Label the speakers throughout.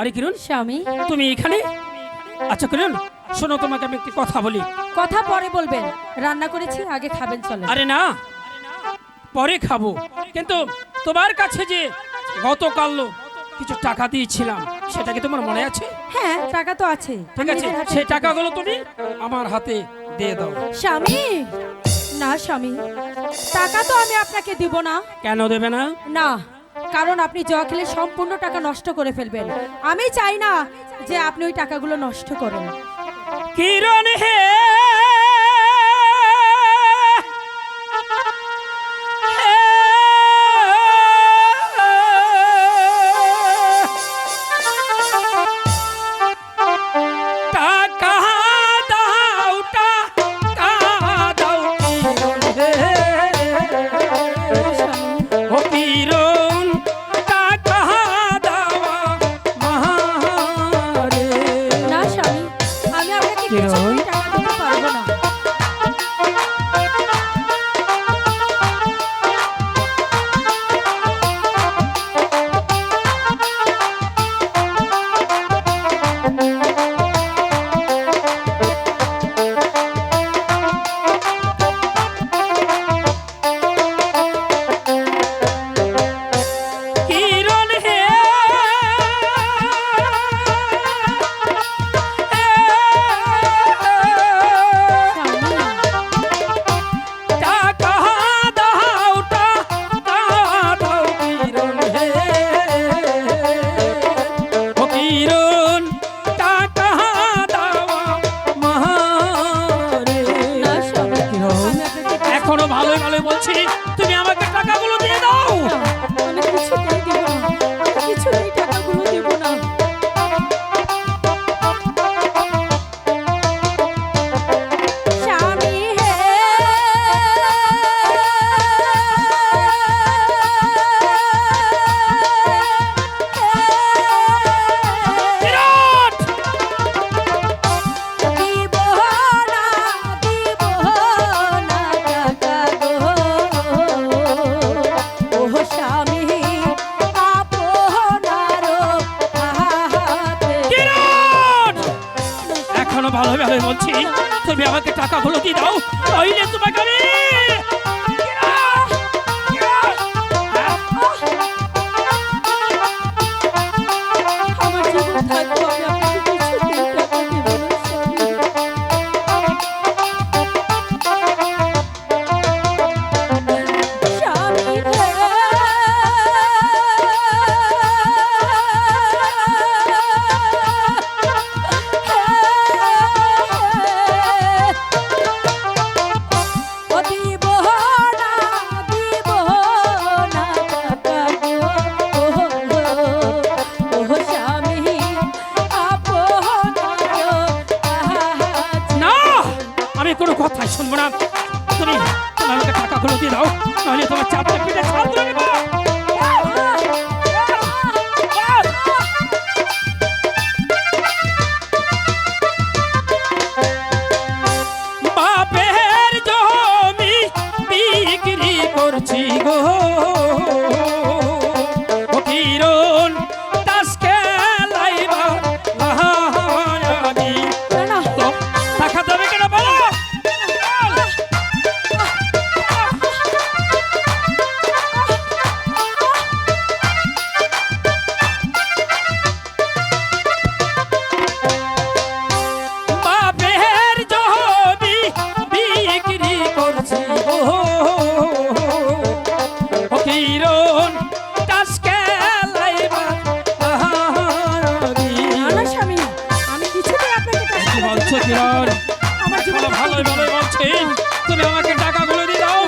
Speaker 1: আরে কিরণ
Speaker 2: স্বামী।
Speaker 1: তুমি এখানে? আচ্ছা কিরণ শোনো তোমাকে আমি একটি কথা বলি।
Speaker 2: কথা পরে বলবেন। রান্না করেছি আগে খাবেন চলো
Speaker 1: আরে না পরে খাব। কিন্তু তোমার কাছে যে গতকাল কিছু টাকা দিয়েছিলাম সেটা কি তোমার মনে আছে?
Speaker 2: হ্যাঁ টাকা তো আছে।
Speaker 1: ঠিক আছে সেই টাকাগুলো তুমি আমার হাতে দিয়ে দাও।
Speaker 2: স্বামী? না স্বামী। টাকা তো আমি আপনাকে দিব না।
Speaker 1: কেন দেবে না?
Speaker 2: না কারণ আপনি জয়া খেলে সম্পূর্ণ টাকা নষ্ট করে ফেলবেন। আমি চাই না যে আপনি ওই টাকাগুলো নষ্ট করেন।
Speaker 1: কিরণ হে ভালোই ভালোই বলছি। তুমি টাকাগুলো দিয়ে দাও। নইলে তোমাকে আমি। তুমি তোমার কাকাগুলো দিয়ে দাও নাহলে তোমার চাপটা পিঠে ছাল বলছো কিরণ?
Speaker 2: আমার
Speaker 1: ভালোই ভালোই বলছি। তুমি আমাকে টাকাগুলো দিয়ে দাও।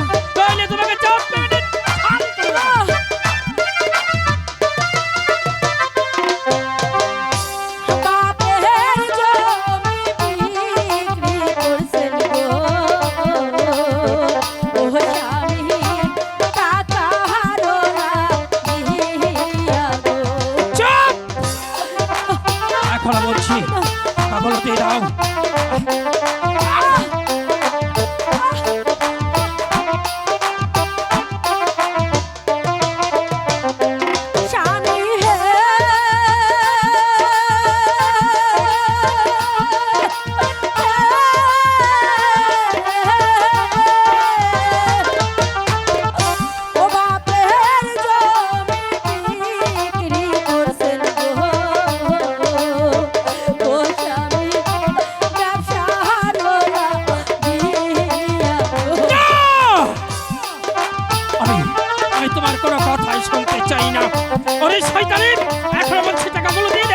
Speaker 1: তোমার কোনো কথাই শুনতে চাই না। অরে শয়তানের এখন
Speaker 2: আমার
Speaker 1: সেটাকে বলে দিয়ে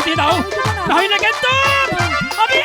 Speaker 1: ছুটি দাও নইলে কিন্তু আমি